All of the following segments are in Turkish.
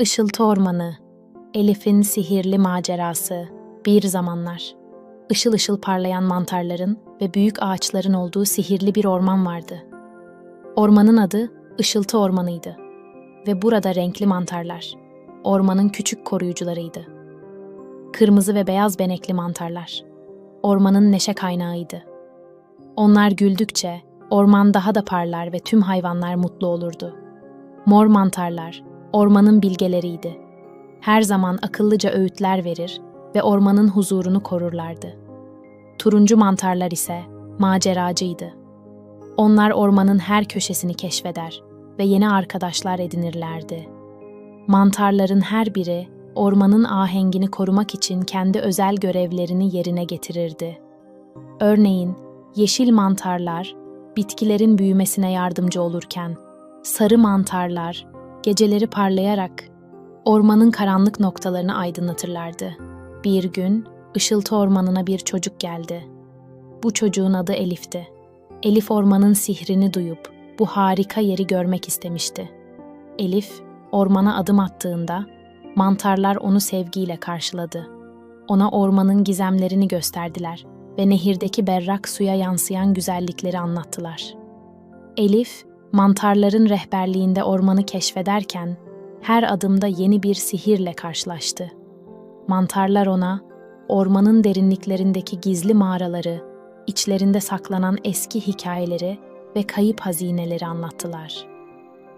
Işıltı Ormanı, Elif'in sihirli macerası, bir zamanlar. Işıl ışıl parlayan mantarların ve büyük ağaçların olduğu sihirli bir orman vardı. Ormanın adı Işıltı Ormanı'ydı ve burada renkli mantarlar, ormanın küçük koruyucularıydı. Kırmızı ve beyaz benekli mantarlar, ormanın neşe kaynağıydı. Onlar güldükçe orman daha da parlar ve tüm hayvanlar mutlu olurdu. Mor mantarlar, ormanın bilgeleriydi. Her zaman akıllıca öğütler verir ve ormanın huzurunu korurlardı. Turuncu mantarlar ise maceracıydı. Onlar ormanın her köşesini keşfeder ve yeni arkadaşlar edinirlerdi. Mantarların her biri ormanın ahengini korumak için kendi özel görevlerini yerine getirirdi. Örneğin yeşil mantarlar bitkilerin büyümesine yardımcı olurken sarı mantarlar geceleri parlayarak ormanın karanlık noktalarını aydınlatırlardı. Bir gün ışıltı ormanına bir çocuk geldi. Bu çocuğun adı Elif'ti. Elif ormanın sihrini duyup bu harika yeri görmek istemişti. Elif ormana adım attığında mantarlar onu sevgiyle karşıladı. Ona ormanın gizemlerini gösterdiler ve nehirdeki berrak suya yansıyan güzellikleri anlattılar. Elif, mantarların rehberliğinde ormanı keşfederken her adımda yeni bir sihirle karşılaştı. Mantarlar ona ormanın derinliklerindeki gizli mağaraları, içlerinde saklanan eski hikayeleri ve kayıp hazineleri anlattılar.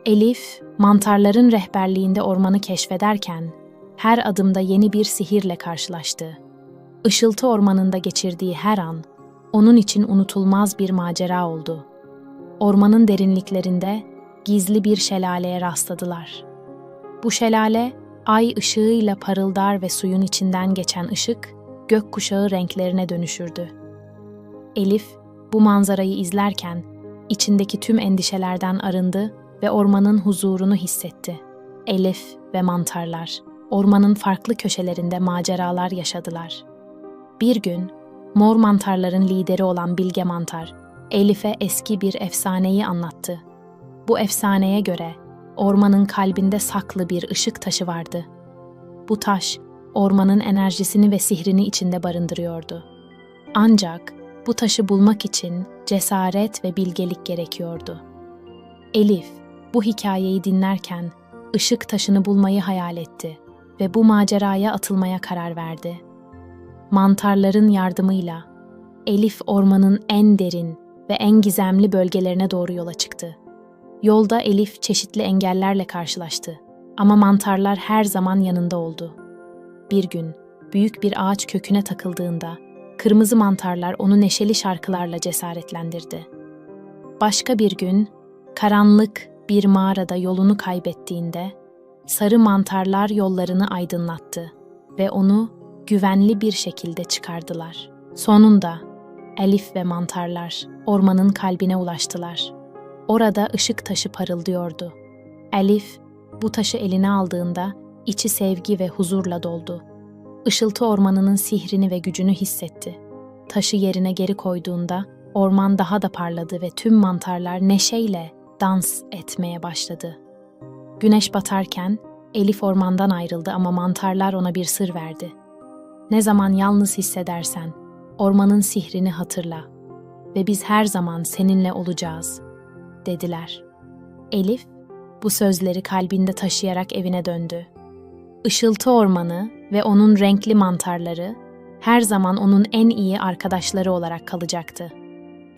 Elif, mantarların rehberliğinde ormanı keşfederken her adımda yeni bir sihirle karşılaştı. Işıltı ormanında geçirdiği her an onun için unutulmaz bir macera oldu. Ormanın derinliklerinde gizli bir şelaleye rastladılar. Bu şelale ay ışığıyla parıldar ve suyun içinden geçen ışık gökkuşağı renklerine dönüşürdü. Elif bu manzarayı izlerken içindeki tüm endişelerden arındı ve ormanın huzurunu hissetti. Elif ve mantarlar ormanın farklı köşelerinde maceralar yaşadılar. Bir gün mor mantarların lideri olan Bilge Mantar Elif'e eski bir efsaneyi anlattı. Bu efsaneye göre ormanın kalbinde saklı bir ışık taşı vardı. Bu taş ormanın enerjisini ve sihrini içinde barındırıyordu. Ancak bu taşı bulmak için cesaret ve bilgelik gerekiyordu. Elif bu hikayeyi dinlerken ışık taşını bulmayı hayal etti ve bu maceraya atılmaya karar verdi. Mantarların yardımıyla Elif ormanın en derin ve en gizemli bölgelerine doğru yola çıktı. Yolda Elif çeşitli engellerle karşılaştı ama mantarlar her zaman yanında oldu. Bir gün büyük bir ağaç köküne takıldığında kırmızı mantarlar onu neşeli şarkılarla cesaretlendirdi. Başka bir gün karanlık bir mağarada yolunu kaybettiğinde sarı mantarlar yollarını aydınlattı ve onu güvenli bir şekilde çıkardılar. Sonunda Elif ve mantarlar ormanın kalbine ulaştılar. Orada ışık taşı parıldıyordu. Elif bu taşı eline aldığında içi sevgi ve huzurla doldu. Işıltı ormanının sihrini ve gücünü hissetti. Taşı yerine geri koyduğunda orman daha da parladı ve tüm mantarlar neşeyle dans etmeye başladı. Güneş batarken Elif ormandan ayrıldı ama mantarlar ona bir sır verdi. Ne zaman yalnız hissedersen ormanın sihrini hatırla ve biz her zaman seninle olacağız, dediler. Elif bu sözleri kalbinde taşıyarak evine döndü. Işıltı ormanı ve onun renkli mantarları her zaman onun en iyi arkadaşları olarak kalacaktı.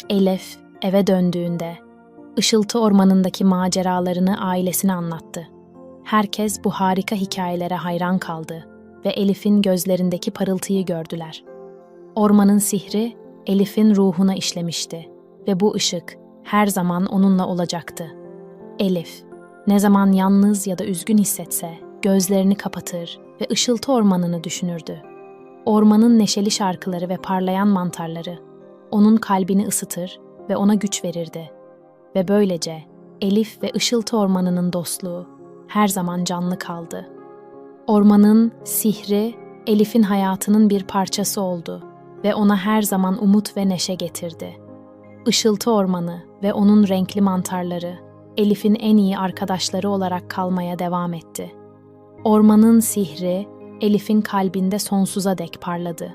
Elif eve döndüğünde Işıltı ormanındaki maceralarını ailesine anlattı. Herkes bu harika hikayelere hayran kaldı ve Elif'in gözlerindeki parıltıyı gördüler. Ormanın sihri Elif'in ruhuna işlemişti ve bu ışık her zaman onunla olacaktı. Elif, ne zaman yalnız ya da üzgün hissetse gözlerini kapatır ve ışıltı ormanını düşünürdü. Ormanın neşeli şarkıları ve parlayan mantarları onun kalbini ısıtır ve ona güç verirdi. Ve böylece Elif ve ışıltı ormanının dostluğu her zaman canlı kaldı. Ormanın sihri Elif'in hayatının bir parçası oldu ve ona her zaman umut ve neşe getirdi. Işıltı ormanı ve onun renkli mantarları Elif'in en iyi arkadaşları olarak kalmaya devam etti. Ormanın sihri Elif'in kalbinde sonsuza dek parladı.